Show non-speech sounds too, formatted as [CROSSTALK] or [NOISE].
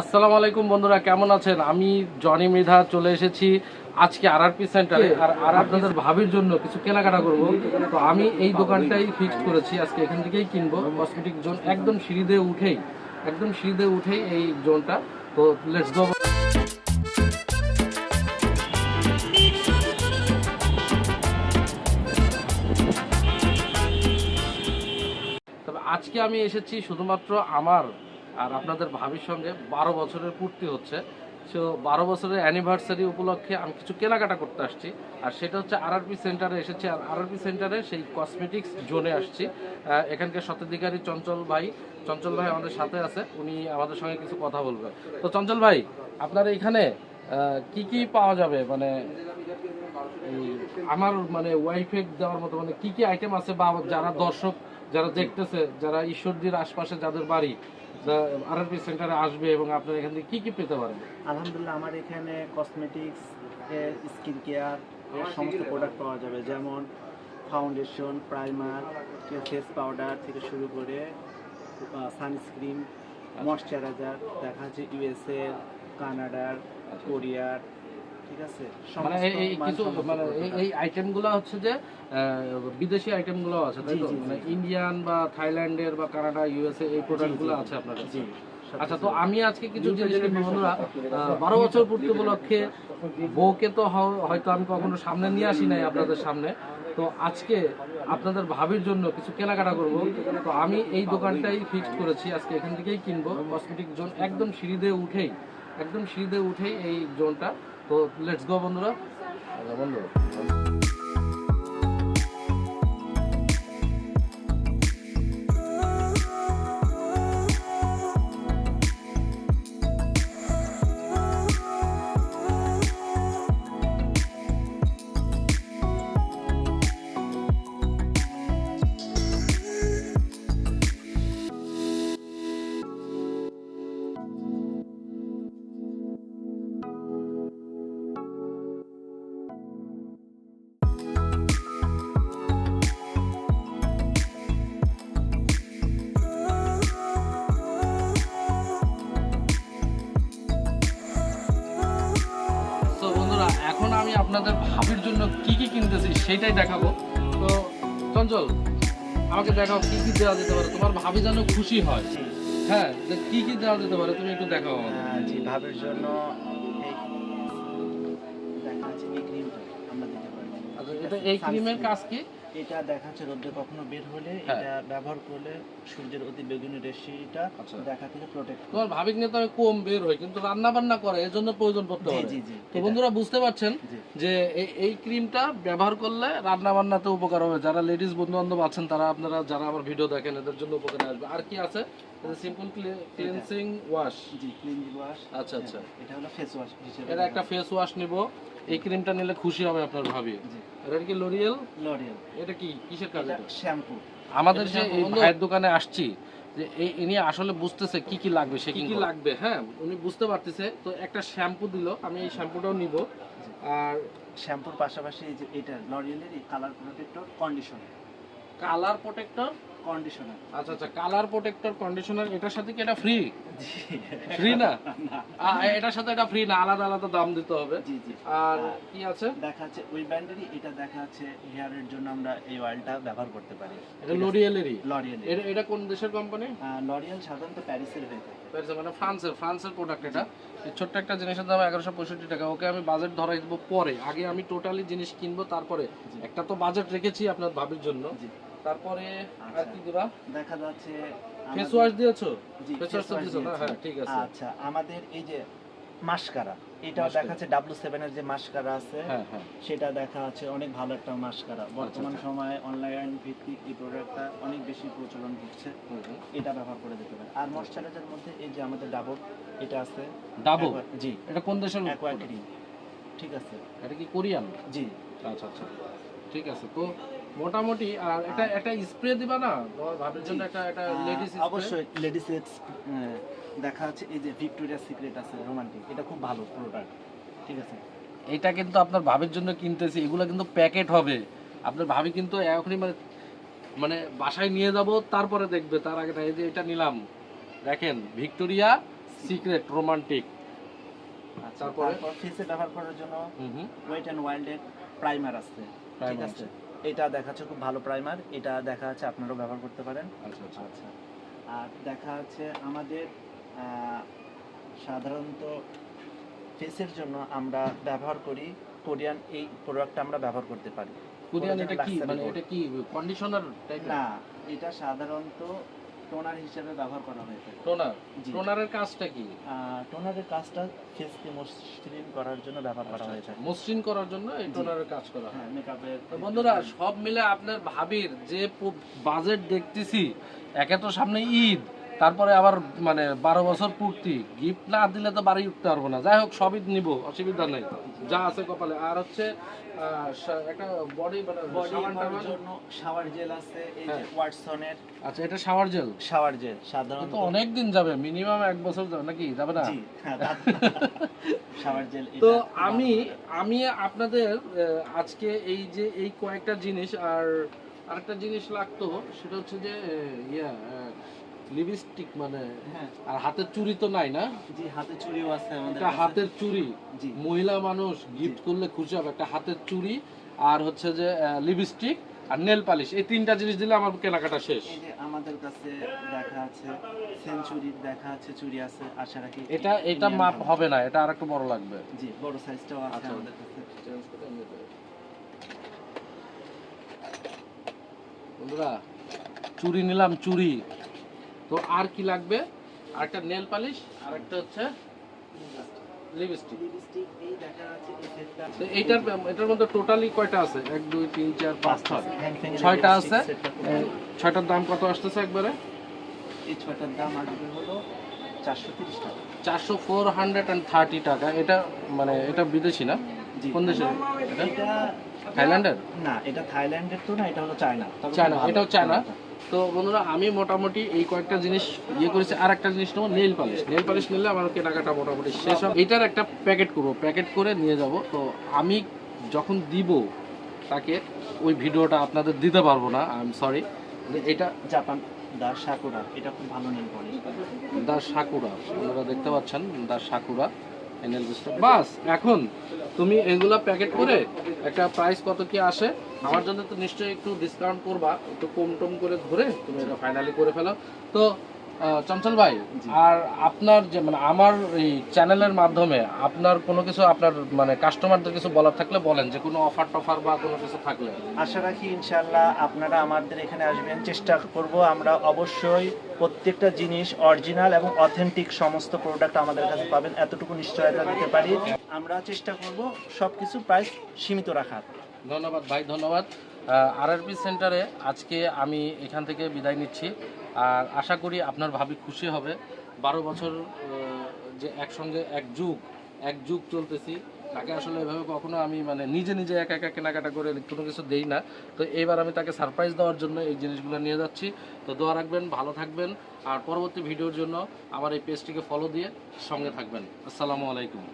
আসসালামু আলাইকুম বন্ধুরা, কেমন আছেন? আমি জনি মৃধা চলে এসেছি আজকে আরআরপি সেন্টারে আর আর আপনাদের ভাবির জন্য কিছু কেনাকাটা করব। তো আমি এই দোকানটাই ফিক্সড করেছি, আজকে এখান থেকেই কিনবো। কসমেটিক জোন একদম সিঁড়ি দিয়ে উঠেই, একদম সিঁড়ি উঠেই এই জোনটা তো লেটস গো তবে আজকে আমি এসেছি শুধুমাত্র আমার আর আপনাদের ভাবির সঙ্গে বারো বছরের পূর্তি হচ্ছে। সো বারো বছরের অ্যানিভার্সারি উপলক্ষে আমি কিছু কেনাকাটা করতে আসছি। আর সেটা হচ্ছে আর আরআরপি সেন্টারে এসেছি। আর আর আরআরপি সেন্টারে সেই কসমেটিক্স জোনে আসছি। এখানকার স্বত্বাধিকারী চঞ্চল ভাই। চঞ্চল ভাই আমাদের সাথে আছে। উনি আমাদের সঙ্গে কিছু কথা বলবে। তো চঞ্চল ভাই, আপনার এখানে কি কি পাওয়া যাবে? মানে আমার মানে ওয়াইফে দেওয়ার মতো মানে কি কি আইটেম আছে বা যারা দর্শক, যারা দেখতেছে, যারা ঈশ্বরদীর আশপাশে যাদের বাড়ি আরআরপি সেন্টারে আসবে এবং আপনারা এখান থেকে কি কি পেতে পারেন? আলহামদুলিল্লাহ আমার এখানে কসমেটিক্স স্কিন কেয়ার সমস্ত প্রোডাক্ট পাওয়া যাবে। যেমন ফাউন্ডেশন প্রাইমার ফেস পাউডার থেকে শুরু করে সানস্ক্রিন ময়শ্চারাইজার দেখা যাচ্ছে ইউএসএ কানাডার কোরিয়ার ঠিক আছে? মানে এই- এই কিছু মানে এই আইটেমগুলো হচ্ছে যে বিদেশি আইটেমগুলো আছে তাই তো? জি, জি। মানে ইন্ডিয়ান বা থাইল্যান্ডের বা কানাডা ইউএসএ এই প্রোডাক্টগুলো আছে আপনার কাছে? আচ্ছা তো আমি আজকে কিছু জিনিস বন্ধুরা বারো বছর পূর্তি উপলক্ষে বউকে তো হয়তো আমি কখনো সামনে নিয়ে আসি নাই আপনাদের সামনে। তো আজকে আপনাদের ভাবির জন্য কিছু কেনাকাটা করব। তো আমি এই দোকানটাই ফিক্সড করেছি আজকে এখান থেকেই কিনবো। কসমেটিক জোন একদম সিঁড়ি দিয়ে উঠেই একদম সিঁড়ি দিয়ে উঠেই এই জোনটা তো লেটস গো বন্ধুরা। আচ্ছা, বন্ধু। কিনতেছি সেটাই দেখাবো। তো চঞ্চল আমাকে দেখাও কি কি দেওয়া যেতে পারে তোমার ভাবি যেন খুশি হয়। হ্যাঁ যে কি কি দেওয়া যেতে পারে তুমি একটু দেখাও জি ভাবের জন্য এই ক্রিমটা আমরা দিতে পারি। আচ্ছা এটা এই ক্রিমের কাজ কি? এটা দেখা যাচ্ছে রোদে কখনো বের হলে হ্যাঁ। এটা ব্যবহার করলে সূর্যের অতি বেগুনি রশ্মিটা আচ্ছা। দেখা থেকে প্রোটেক্ট তোমার ভাবিক নেতা আমি কম বের হয় কিন্তু রান্না বান্না করে এর জন্য প্রয়োজন পড়তে হয় পারে। তো বন্ধুরা বুঝতে পারছেন যে এই এই ক্রিমটা ব্যবহার করলে রান্না বান্নাতে উপকার হবে। যারা লেডিস বন্ধু বান্ধব আছেন তারা আপনারা যারা আমার ভিডিও দেখেন এদের জন্য উপকারে আসবে। আর কি আছে? সিম্পল ক্লিনসিং ওয়াশ জি ক্লিনজিং ওয়াশ আচ্ছা আচ্ছা। এটা হলো ফেস ওয়াশ হিসেবে এটা একটা ফেস ওয়াশ নিব। এই ক্রিমটা নিলে খুশি হবে আপনার ভাবি। এটা কি লরিয়েল লরিয়াল এটা কি? কিসের কাজ এটা এটা? শ্যাম্পু আমাদের যে এই ভাইয়ের দোকানে আসছি যে এই ইনি আসলে বুঝতেছে কি কি লাগবে সে কি কি লাগবে হ্যাঁ উনি বুঝতে পারতেছে। তো একটা শ্যাম্পু দিল আমি এই শ্যাম্পুটাও নিব। আর শ্যাম্পুর পাশাপাশি এই যে এটা লরিয়ালের এই colour protector conditioner colour protector conditioner আচ্ছা আচ্ছা কালার প্রোটেক্টর কন্ডিশনার এটার সাথে কি এটা ফ্রি ফ্রি [LAUGHS] না? এটার সাথে এটা ফ্রি না আলাদা আলাদা দাম দিতে হবে। জি জি। আর কি আছে? দেখা যাচ্ছে ওই ব্র্যান্ডেরই এটা দেখা যাচ্ছে হেয়ারের জন্য আমরা এই অয়েলটা ব্যবহার করতে পারি। এটা লরিয়েলেরই লরিয়াল এটা এটা কোন দেশের কোম্পানি লরিয়াল সাধারণত প্যারিসের হয়ে থাকে। মানে ফ্রান্সের ফ্রান্সের প্রোডাক্ট এটা। ছোট্ট একটা জিনিসের দাম এগারোশো পঁয়ষট্টি টাকা। ওকে আমি বাজেট ধরাই দেবো পরে। আগে আমি টোটালি জিনিস কিনবো তারপরে একটা তো বাজেট রেখেছি আপনার ভাবির জন্য। জি। তারপরে আর আচ্ছা। কি দিবা দেখা যাচ্ছে ফেস ওয়াশ দিয়েছ? ফেস ওয়াশ দিয়েছ না? হ্যাঁ ঠিক আছে। আচ্ছা আমাদের এই যে মাস্কারা মাস্কারা। দেখা যাচ্ছে সেভেনের যে মাস্কারা আছে হ্যাঁ হ্যাঁ। সেটা দেখা যাচ্ছে অনেক ভালো একটা মাস্কারা। বর্তমান আচ্ছা। সময়ে অনলাইন ভিত্তিক এই প্রোডাক্টটা অনেক বেশি প্রচলন হুম। এটা ব্যবহার করে দিতে পারে আর ময়শ্চারাইজার মধ্যে এই যে আমাদের ডাবর এটা আছে। ডাবো Aqua- জি। এটা কোন দেশের অ্যাকোয়া ঠিক আছে। এটা কি কোরিয়ান? জি। আচ্ছা আচ্ছা। ঠিক আছে তো মোটামুটি আর একটা একটা স্প্রে দিবা না? ভাবির জন্য একটা একটা লেডিস অবশ্যই লেডিস দেখা যাচ্ছে এই যে ভিক্টোরিয়া সিক্রেট আছে রোমান্টিক এটা খুব ভালো প্রোডাক্ট ঠিক আছে? এটা কিন্তু আপনার ভাবের জন্য কিনতেছি এগুলো কিন্তু প্যাকেট হবে। আপনার ভাবি কিন্তু এখনই মানে মানে বাসায় নিয়ে যাব তারপরে দেখবে তার আগে এই যে এটা নিলাম। দেখেন ভিক্টোরিয়া সিক্রেট রোমান্টিক তারপরে? ফেসে ব্যবহার করার জন্য হুম হুম। ওয়েট অ্যান্ড ওয়াইল্ডের প্রাইমার আছে ঠিক আছে। এটা দেখাচ্ছে খুব ভালো প্রাইমার এটা দেখা আছে আপনারাও ব্যবহার করতে পারেন। আচ্ছা আচ্ছা। আচ্ছা। আর দেখা আছে আমাদের সাধারণত ফেসের জন্য আমরা ব্যবহার করি কোরিয়ান এই প্রোডাক্টটা আমরা ব্যবহার করতে পারি। কোরিয়ান এটা কি? মানে এটা কি কন্ডিশনার টাইপ না এটা সাধারণত টোনার হিসেবে ব্যবহার করা হয়ে থাকে। টোনার? টোনারের কাজটা কি? টোনারের কাজটা ফেসকে মসৃণ করার জন্য ব্যবহার করা হয়েছে থাকে। মসৃণ করার জন্য এই টোনারের কাজ করা হয়। হ্যাঁ মেকআপের তো বন্ধুরা সব মিলে আপনার ভাবির যে বাজেট দেখতেছি একে তো সামনে ঈদ। তারপরে আবার মানে বারো বছর পূর্তি। গিফট না দিলে তো বাড়ি উঠতে পারব না। যাই হোক সবই নিব অসুবিধা নেই। যা আছে কপালে। আর হচ্ছে একটা বডি বডি সাবান টাবান। জন্য শাওয়ার জেল আছে এই যে। ওয়াটসনের আচ্ছা এটা শাওয়ার জেল শাওয়ার জেল সাধারণত। তো অনেক দিন যাবে মিনিমাম এক বছর যাবে নাকি? যাবে না? হ্যাঁ শাওয়ার জেল [LAUGHS] তো আমি আমি আপনাদের আজকে এই যে এই কয়েকটা জিনিস আর আরেকটা জিনিস লাগতো সেটা হচ্ছে যে ইয়া লিপস্টিক মানে হ্যাঁ। আর হাতের চুড়ি তো নাই না? জি চুড়িও আছে আমাদের একটা হাতের চুড়ি। মহিলা মানুষ গিফট করলে খুশি হবে। একটা হাতের চুড়ি আর হচ্ছে যে লিপস্টিক আর নেল পালিশ এই তিনটা জিনিস দিলে আমার কেনাকাটা শেষ। আমাদের কাছে দেখা আছে সেঞ্চুরির দেখা আছে চুড়ি আছে আশা রাখি এটা এটা মাপ হবে না এটা আর একটু বড় লাগবে। জি বড় সাইজটাও আছে আচ্ছা। আমাদের কাছে। বন্ধুরা চুড়ি নিলাম চুড়ি। তো আর কি লাগবে? আরেকটা নেল পালিশ আর একটা হচ্ছে লিপস্টিক এইটার এটার মধ্যে টোটালি কয়টা আছে? এক দুই তিন চার পাঁচ ছয়। ছয়টা আছে। ছয়টার দাম কত আসতেছে একবারে? এই ছয়টার দাম আসবে হলো চারশো ফোর হান্ড্রেড অ্যান্ড থার্টি টাকা। এটা মানে এটা বিদেশি না? কোন দেশের থাইল্যান্ডের? না এটা থাইল্যান্ডের তো না এটা হলো চায়না। চায়না এটাও চায়না। তো বন্ধুরা, আমি মোটামুটি এই কয়েকটা জিনিস ইয়ে করেছি আর একটা জিনিস নেব নেল পালিশ। নেল পালিশ নিলে আমার কেনাকাটা মোটামুটি শেষ হবে। এটার একটা প্যাকেট করব, প্যাকেট করে নিয়ে যাব। তো আমি যখন দিব তাকে, ওই ভিডিওটা আপনাদের দিতে পারব না আই এম সরি এটা জাপান, দা সাকুরা, এটা খুব ভালো নেল পলিশ। দা সাকুরা আপনারা দেখতে পাচ্ছেন, দা সাকুরা। বাস, এখন তুমি এগুলা প্যাকেট করে একটা প্রাইস কত কি আসে, আমার জন্য তো নিশ্চয়ই একটু ডিসকাউন্ট করবা, একটু কম টম করে ধরে তুমি এটা ফাইনালি করে ফেলো। তো চঞ্চল ভাই আর আপনার যে মানে আমার এই চ্যানেলের মাধ্যমে আপনার কোনো কিছু আপনার মানে কাস্টমারদের কিছু বলার থাকলে বলেন যে কোনো অফার টফার বা কোনো কিছু থাকলে। আশা রাখি ইনশাল্লাহ আপনারা আমাদের এখানে আসবেন চেষ্টা করব আমরা অবশ্যই প্রত্যেকটা জিনিস অরিজিনাল এবং অথেন্টিক সমস্ত প্রোডাক্ট আমাদের কাছে পাবেন এতটুকু নিশ্চয়তা দিতে পারি। আমরা চেষ্টা করব সবকিছু প্রাইস সীমিত রাখার। ধন্যবাদ ভাই ধন্যবাদ। আরআরপি সেন্টারে আজকে আমি এখান থেকে বিদায় নিচ্ছি। আর আশা করি আপনার ভাবি খুশি হবে। বারো বছর যে একসঙ্গে এক যুগ এক যুগ চলতেছি, তাকে আসলে এভাবে কখনো আমি মানে নিজে নিজে একা একা কেনাকাটা করে কোনো কিছু দেই না। তো এইবার আমি তাকে সারপ্রাইজ দেওয়ার জন্য এই জিনিসগুলো নিয়ে যাচ্ছি। তো দোয়া রাখবেন, ভালো থাকবেন। আর পরবর্তী ভিডিওর জন্য আমার এই পেজটিকে ফলো দিয়ে সঙ্গে থাকবেন। আসসালামু আলাইকুম।